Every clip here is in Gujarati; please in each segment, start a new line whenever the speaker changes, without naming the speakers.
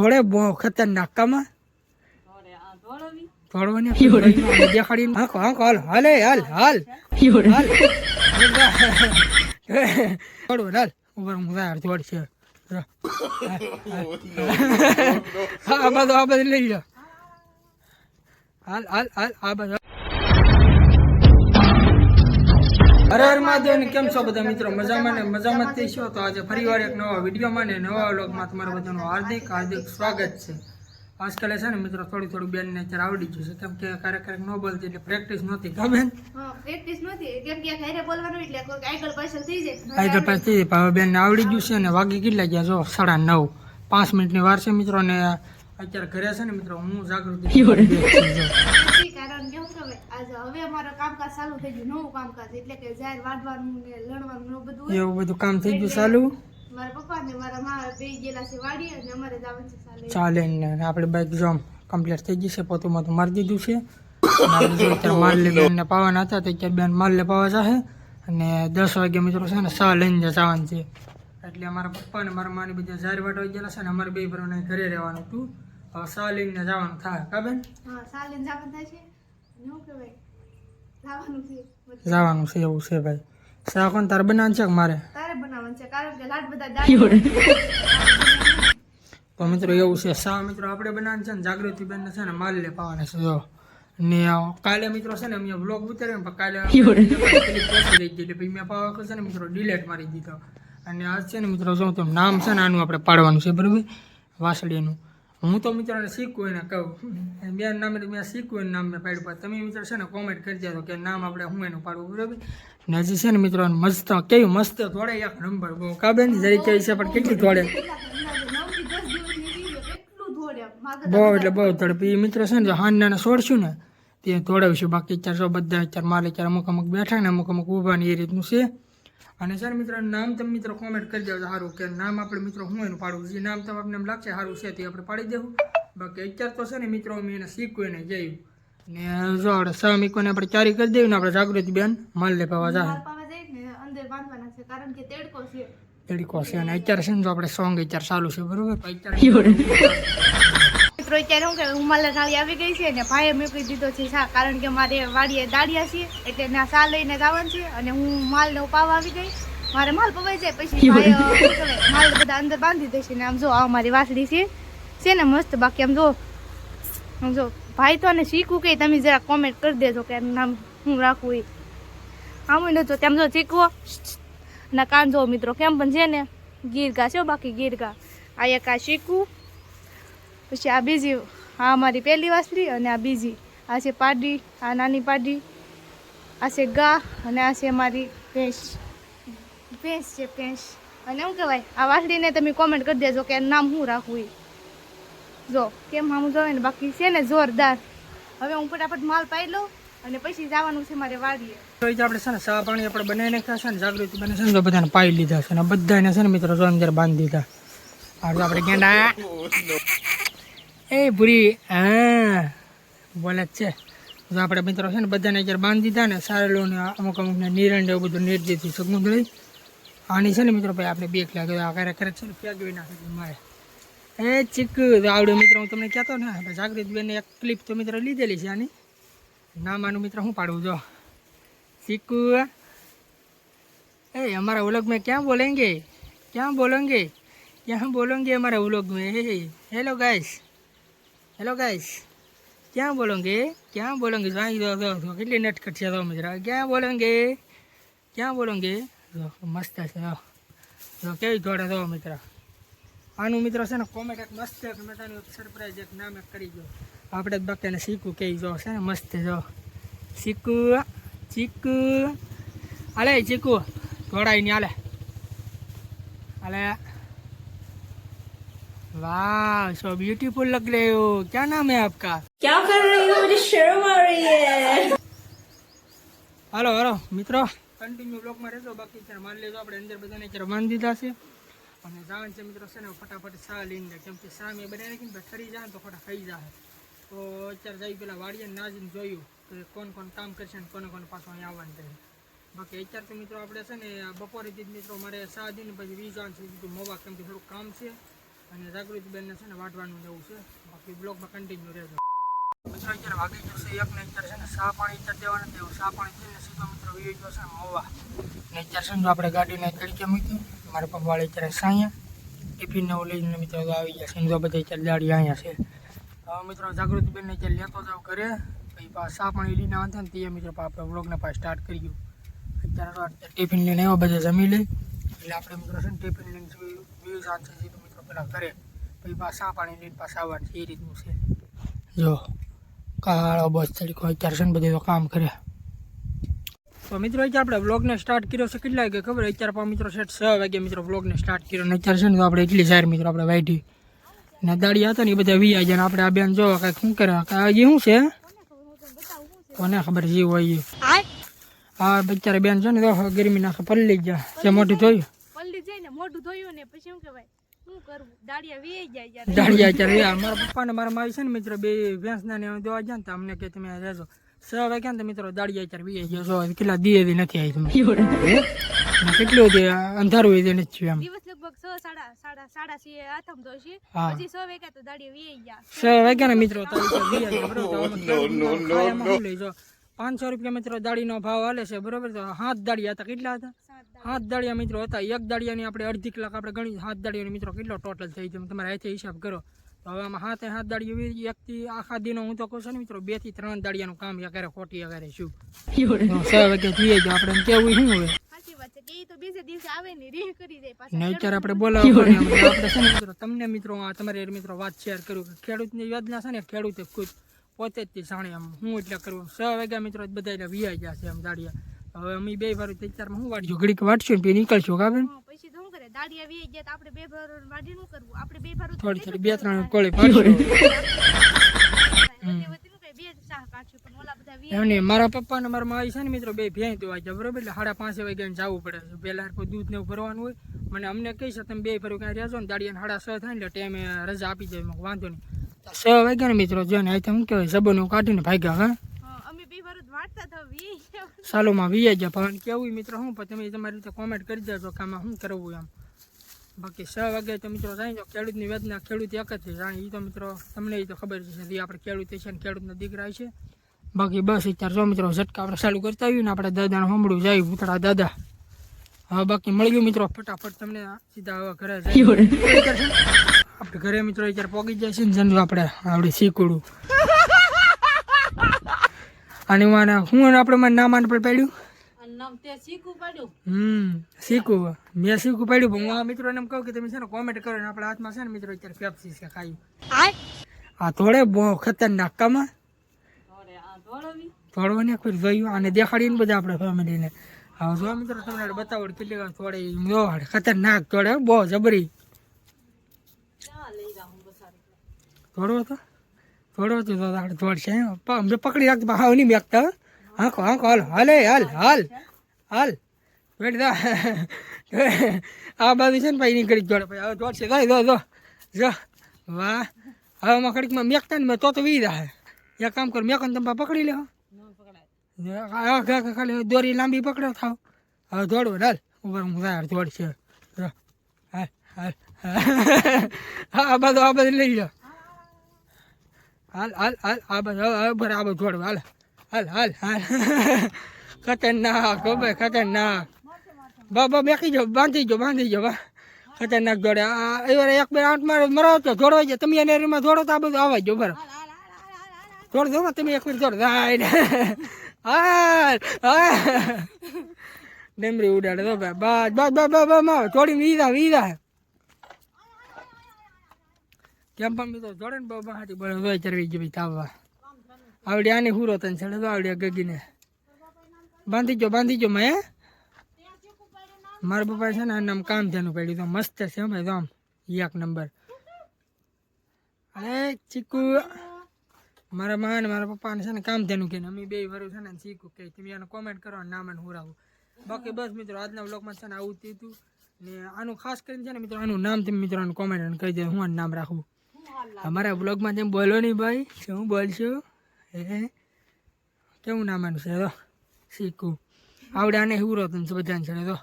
થોડે બહુ ખતરનાક કામાં
થોડે આ ધોળવી
થોડવાની દેખાડીને હાંકો હાંકો હાલ હાલે હાલ હાલ. હાલ. થોડું હાલ. ઉપર હું યાર થોડ છે હા આ બધું આ બધું લઈ લો હાલ હાલ હાલ આ બધું હર હર મહાદેવ ને કેમ છો બધા મિત્રો? મજામાં ને? મજામાં થઈ છો? તો આજે ફરીવાર એક નવા વિડીયોમાં ને નવા વ્લોગમાં તમારા બધાનું હાર્દિક હાર્દિક સ્વાગત છે. આજકાલ છે ને મિત્રો થોડી થોડી બેન ને અત્યારે આવડી ગયું છે. કેમ કે ક્યારેક ક્યારેક ન બોલતી એટલે પ્રેક્ટિસ નહોતી. ખબર
બેન? પ્રેક્ટિસ નહોતી. કેમ કે ઘરે બોલવાનું એટલે આગળ પાછળ થઈ જાય.
આગળ પાછળ હવે બેન આવડી ગયું છે ને વાગે કેટલા ગયા જો સાડા નવ. પાંચ મિનિટની વાર છે મિત્રો ને અત્યારે ઘરે છે ને મિત્રો હું જાગૃતિ
કારણ કે શું આજે હવે અમારું કામકાજ ચાલુ થઈ ગયું નવું કામકાજ એટલે કે જાહેર વાઢવાનું ને લણવાનું બધું
એવું બધું કામ થઈ ગયું ચાલુ?
મારા પપ્પા ને મારા મા બે ગયેલા છે વાડી અને અમારે જવાનું છે ચાલે
ને આપણે બાઇક જોમ કમ્પ્લીટ થઈ ગઈ છે પોતું મોતું મારી દીધું છે. અને આપણે જો માલ લે બેનને પાવાના હતા તો અત્યારે બેન માલ લે પાવા જાહે. અને દસ વાગે મિત્રો છે ને સા લઈને જવાનું છે. એટલે અમારા પપ્પા ને મારા માની બધા જાહેર વાટ આવી ગયેલા છે ને અમારે બે ભરોને ઘરે રહેવાનું હતું. હવે સા લઈને જવાનું થાય કાબેન
હા ને જવાનું થાય છે. જવાનું છે.
એવું છે ભાઈ. સા કોણ તારે બનાવવાનું છે કે મારે?
તારે બનાવવાનું છે. કારણ કે લાડ બધા દાડી
તો મિત્રો એવું છે. સા મિત્રો આપણે બનાવવાનું છે ને જાગૃતિ બેન છે ને માલ લે પાવાના છે જો. ને કાલે મિત્રો છે ને અમે વ્લોગ ઉતાર્યો ને પણ કાલે થઈ ગઈ પછી મેં પાવા કરશે છે ને મિત્રો ડિલેટ મારી દીધો. અને આજ છે ને મિત્રો જો તો નામ છે ને આનું આપણે પાડવાનું છે બરાબર? વાસળીનું હું તો મિત્રોને શીખવું એને કહું. બે નામે મેં શીખવું એનું નામ મેં પાડ્યું. તમે મિત્રો છે ને કોમેન્ટ કરી દેજો કે નામ આપણે હું એનું પાડવું, બરાબર? ને હજી છે ને મિત્રો મસ્ત, કેવી મસ્ત થોડે એક નંબર બહુ. કાબેન જરી કહી છે, પણ કેટલી થોડે બહુ એટલે બહુ ઝડપી એ મિત્ર છે ને જો નાના છોડશું ને, તે દોડાવીશું બાકી અત્યારે બધા અત્યારે મારે અત્યારે અમુક અમુક બેઠા ને અમુક અમુક ઊભા ને એ રીતનું છે. અને સર મિત્રો નામ તમે મિત્રો કોમેન્ટ કરી દેજો સારું. કે નામ આપણે મિત્રો હું એનું પાડવું જે નામ તમે આપણે એમ લાગશે સારું છે તે આપણે પાડી દેવું. બાકી અત્યારે તો છે ને મિત્રો અમે એને શીખવું એને જયું ને જો આપણે મીકોને આપણે ચારી કરી દેવી ને આપણે જાગૃતિ બેન માલ લે પાવા જાય
કારણ કે તેડકો છે.
તેડકો છે અને અત્યારે છે ને જો આપણે સોંગ અત્યારે ચાલુ છે બરોબર? અત્યારે
મિત્રો અત્યારે શું કે ઉમાલા થાળી આવી ગઈ છે ને ભાઈએ મૂકી દીધો છે શા કારણ કે મારે વાડીએ દાડિયા છે એટલે ના શા લઈને જવાનું છે. અને હું માલ ને પાવા આવી ગઈ. મારે માલ પવાઈ જાય પછી માલ બધા અંદર બાંધી દેશે ને આમ જો આ મારી વાસળી છે. છે ને મસ્ત બાકી આમ જો આમ જો ભાઈ તો અને શીખવું કે તમે જરા કોમેન્ટ કરી દેજો કે એનું નામ હું રાખવું એ. આમ ન જો તેમ જો શીખવો. ના કાન જો મિત્રો કેમ પણ છે ને ગીર ઘા છે બાકી ગીર ઘા આ એક આ શીખવું. પછી આ બીજી, આ અમારી પહેલી વાસળી અને આ બીજી. આ છે પાડી આ નાની પાડી આ છે ગા અને આ છે અમારી ભેંસ. ભેંસ છે ભેંસ. અને શું કહેવાય, આ વાસળીને તમે કોમેન્ટ કરી દેજો કે નામ શું રાખવું એ. જો, કેમ આમ જોવે ને, બાકી છે ને જોરદાર. હવે હું ફટાફટ માલ પાઈ લઉં અને પછી જવાનું છે મારે વાડીએ.
તો આપણે છે ને સવા પાણી આપણે બનાવી નાખ્યા છે ને, જાગૃતિ બને છે ને, તો બધાને પાઈ લીધા છે. ને બધાને છે ને, મિત્રો જો અંદર બાંધી દીધા. આપણે ગેંડા એ ભૂરી હા બોલે જ છે તો આપણે મિત્રો છે ને બધાને અત્યારે બાંધી દીધા ને સારેલો ને અમુક અમુકને નિરણ એવું બધું નેટ જેથી સગમું લઈ આની છે ને મિત્રો ભાઈ આપણે બે લાગે આ કરે કરે છે ને ફેગવી નાખે મારે એ ચીક આવડે મિત્રો હું તમને કહેતો ને જાગૃતબેનને એક ક્લિપ તો મિત્રો લીધેલી છે આની નામાનું મિત્ર શું પાડવું જો ચીકુ એ અમારા વ્લોગ મેં ક્યાં બોલેંગે ક્યાં બોલેંગે ક્યાં બોલેંગે અમારા વ્લોગ મેં હેલો ગાઈશ હેલો ગાઈસ ક્યાં બોલોંગે? ક્યાં બોલોંગે? વાંગી જો દો કેટલી નટકટ છે તો મિત્ર. ક્યાં બોલોંગે? ક્યાં બોલોંગે? જો, મસ્ત છે, જો. જો, કેવી જોડે દો મિત્ર. આનું મિત્રો છે ને કોમેન્ટ એક મસ્ત એક મજાનું એક સરપ્રાઈઝ એક નામ એક કરી ગયો આપણે જ બાકીને શીખવું કે જો છે ને, મસ્ત જો. શીકુ ચીકુ. અલે ચીકુ. જોડાઈ ને આલે અલે वाह सो ब्यूटीफुल लग रहे हो क्या नाम है आपका
क्या कर रही हो मुझे शर्म आ रही है
હાલો હાલો મિત્રો કન્ટિન્યુ બ્લોકમાં રહેજો બાકી ત્યારે માની લેજો આપણે અંદર બધાને અત્યારે બાંધી દીધા છે અને જાણ છે મિત્રો છે ને ફટાફટ સા લઈને જાય કેમ કે સા મેં બનાવી નાખીને તો ઠરી જાય ને તો ખોટા ખાઈ જાય તો અત્યારે જઈ પેલા વાડીએ નાજીને જોયું કે કોણ કોણ કામ કરશે ને કોને કોને પાછું અહીંયા આવવાનું છે બાકી અત્યારે તો મિત્રો આપણે છે ને બપોરેથી જ મિત્રો મારે સા દીને પછી વીસ જવાનું છે કીધું મોવા કેમ કે થોડુંક કામ છે અને જાગૃતિબેનને છે ને વાટવાનું જવું છે. બાકી બ્લોગમાં કન્ટિન્યુ રહેજો. મિત્રો, અત્યારે વાગી જશે એક ને અત્યારે છે ને સા પાણી અત્યારે દેવા નથી દેવું સા પાણી થઈને સીધો મિત્રો વી ગયો છે મોવા. ને અત્યારે છે ને આપણે ગાડીને તડકે મૂકી, મારા પપ્પાવાળે અત્યારે સાઅહીંયા ટિફિન ને એવું લઈને મિત્રો તો આવી ગયા છે. ને તો બધા અત્યારે દાડી અહીંયા છે. હવે મિત્રો જાગૃતિબેનને અત્યારે લેતો જાવ ઘરે. પછી પાછા સા પાણી લઈને આવતા ને તે મિત્રો આપણે વ્લોગને પાછા સ્ટાર્ટ કર્યું અત્યારે તો અત્યારે ટિફિન લઈને આવ્યો, બધા જમી લઈ એટલે આપણે મિત્રો છે ને ટિફિન લઈને વ્યૂ શાંતિ સીધું મિત્રો પેલા ઘરે પછી પાછા પાણી લઈને પાછા આવવાનું છે એ રીતનું છે. જો કાળો બસ તરીકો અત્યારે છે ને બધું કામ કરે. તો મિત્રો અત્યારે આપણે બ્લોગને સ્ટાર્ટ કર્યો છે કેટલા વાગે ખબર? અત્યારે પણ મિત્રો સેટ છ વાગે મિત્રો બ્લોગને સ્ટાર્ટ કર્યો ને અત્યારે છે ને તો આપણે એટલી સારી મિત્રો આપણે વાઈટી ને દાડી હતા ને એ બધા વી જાય આપણે આ બેન જોવા કાંઈક શું કરે? આજે શું છે? કોને ખબર જે હોય એ? હા બિચારા બેન છે ને તો ગરમી નાખે પલ્લી ગયા. જે મોટું થયું
પલ્લી જઈને મોઢું ધોયું ને પછી શું કહેવાય? દાડિયા
આ મારા પપ્પા ને મારા માવી છે ને મિત્રો બે ભેંસના ને દેવા જાય ને તો અમને કે તમે રહેજો. છ વાગ્યા ને મિત્રો દાડિયા ચાર વી ગયો. છો કેટલા દીએ દી નથી આવી તમે ને કેટલું તે અંધારું હોય તે નથી એમ.
દિવસ લગભગ છ સાડા સાડા સાડા છે આથમ તો છે
હા.
પછી છ વાગ્યા તો દાડિયા વી ગયા.
છ વાગ્યા ને મિત્રો જો પાંચસો રૂપિયા મિત્રો દાડીનો ભાવ હાલે છે બરોબર તો હાથ દાડિયા હતા કેટલા હતા? હાથ દાડિયા મિત્રો હતા એક દાડિયાની આપણે અડધી કલાક આપણે ગણી હાથ દાડિયાની મિત્રો કેટલો ટોટલ થઈ જાય તમારે અહીંથી હિસાબ કરો. તો હવે આમાં હાથે હાથ દાડીઓ એકથી આખા દિનો હું તો કહું છું ને મિત્રો બેથી ત્રણ દાડિયાનું કામ યાર ખોટી અગારે શું? છ વાગે જોઈએ તો આપણે કેવું શું મિત્રો તમને મિત્રો આ તમારે મિત્રો વાત શેર કરું કે ખેડૂતની યોજના છે ને ખેડૂતે ખુદ પોતે જ સાણે આમ હું એટલે કરું. છ વાગ્યા મિત્રો બધા એટલે વિયા ગયા છે આમ દાડિયા. હવે અમે બે વાર અત્યારમાં હું વાટજો ઘડીક વાટશું ને પછી નીકળશું કાબે
પછી શું કરે? દાડિયા વી ગયા તો આપણે બે ભરો વાડી નું કરવું. આપણે બે ભરો
થોડી થોડી બે ત્રણ કોળી પાડશું. મારા પપ્પા ને મારા માવી છે ને મિત્રો બે ભેંસ તો વાગ્યા બરોબર? એટલે સાડા પાંચે વાગ્યા જવું પડે. છે પહેલા કોઈ દૂધ ને ભરવાનું હોય. મને અમને કહી છે તમે બે ફરું ક્યાં રહેજો ને દાડિયા સાડા છ થાય ને એટલે ટાઈમે રજા આપી જાય વાંધો નહીં. છ વાગ્યા ને મિત્રો જો ને શું કહેવાય સબોનું કાઢીને ભાગ્યા હા. સાલોમાં વીયા ગયા પણ કેવું મિત્રો શું પણ તમે તમારી રીતે કોમેન્ટ કરી દેજો કે આમાં શું કરવું એમ. બાકી છ વાગે તો મિત્રો જાય તો ખેડૂતની વેદના ખેડૂત એક જ છે. જાણે એ તો મિત્રો તમને એ તો ખબર છે જે આપણે ખેડૂત છે ને ખેડૂતના દીકરા છે. બાકી બસ અત્યારે જો મિત્રો ઝટકા આપણે ચાલુ કરતા આવ્યું ને આપણે દાદાને સાંભળવું જાય ભૂતળા દાદા. હા બાકી મળી ગયું મિત્રો ફટાફટ તમને સીધા હવે ઘરે જાય. આપણે ઘરે મિત્રો અત્યારે પોગી જાય છે ને જનરલ આપણે આપણે શીકડું અને હું હું આપણે મારા નામ આને પર પાડ્યું? હમ શીખું મેં શીખું પાડ્યું પણ હું મિત્રોને એમ કહું કે તમે છે ને કોમેન્ટ કરો ને આપણા હાથમાં છે ને મિત્રો અત્યારે પેપ્સી છે ખાઈ. આ થોડે બહુ ખતરનાક કામાં
થોડે
થોડવાને કોઈ જોયું અને દેખાડીને બધા આપણે ફેમિલીને હવે જો મિત્રો તમને બતાવો કેટલી થોડે ખતરનાક થોડે બહુ જબરી
ક્યાં લઈ જાઉં બસારી
થોડો હતો થોડો હતો તો આપણે થોડ છે પ- મેં પકડી રાખતો હાવ નહીં બેગતા હાંકો હાંકો હાલ હાલે હાલ હાલ હાલ વેટ દા આ બાજુ છે ને ભાઈ નીકળી જોડે ભાઈ હવે દોડશે જાય દો દો જો વાહ હવે આમાં ઘડીકમાં મેકતા ને મેં તો તો વી જાય એક કામ કર મેકન તમે પકડી લે
ન પકડાય
આ ઘા- ઘા- ખાલી દોરી લાંબી પકડો થાવ હવે દોડવો હાલ ઉપર હું જાય દોડશે જો હાલ હાલ હા, આ બાજુ આ બાજુ લઈ લો હાલ હાલ હાલ, આ બાજુ, હવે બરાબર બાજુ હાલ હાલ હાલ હાલ. ખતરનાક ભાઈ, ખતરનાક. બાબા બેકી જાઓ, બાંધી જાઓ બાંધી જાઓ ખતરનાક જોડે. આ એક બે આઠ મારો મરો તો દોડવા જાય તમે એને એમાં જોડો તો આ બધું આવા જાઓ બરાબર. જોડ દો તમે એક મિનિટ જોડ. હાલ હાલ. હા ડેમરી ઉડાડે તો ભાઈ. બસ બસ બસ બસ બસ જોડી વીરા વીરા. કેમ પણ મિત્રો જોડે ને બહુ બહાટી બોલે તો ચરવી ગઈ ભાઈ તાવવા. આવડી આની હુરો તને છેડે તો આવડી આ ગગીને. બાંધી જો બાંધી જો મેં મારા પપ્પા છે ને આનું નામ કામ થયાનું પડ્યું તો મસ્ત છે હો ભાઈ તો આમ. એક નંબર. અરે ચીકુ, મારા મા ને મારા પપ્પાને છે ને કામ થયાનું કે અમે બે વરું છે ને ચીકુ કે, તમે એને કોમેન્ટ કરો અને નામ એને હુરાવું. બાકી બસ મિત્રો, આજના વ્લોગમાં છે ને આવું જ હતું. ને આનું ખાસ કરીને છે ને મિત્રો, આનું નામ તમે મિત્રોને કોમેન્ટ કહી દે, હું આનું નામ રાખું. અમારા બ્લોગમાં તેમ બોલો નહીં ભાઈ, શું બોલશું? હે કેવું આનું છે? તો શીખું. આવડે આને રહો તને બધાને છે તો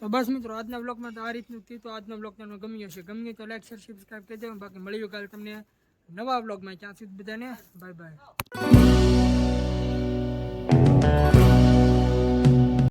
તો બસ મિત્રો, આજના બ્લોગમાં તો આ રીતનું થયું. તો આજનો બ્લોગ તમને ગમ્યો છે ગમ્યું તો લાઈક શેર સબસ્ક્રાઈબ કરી દેજો બાકી મળ્યું કાલે તમને નવા બ્લોગમાં ત્યાં સુધી બધાને બાય બાય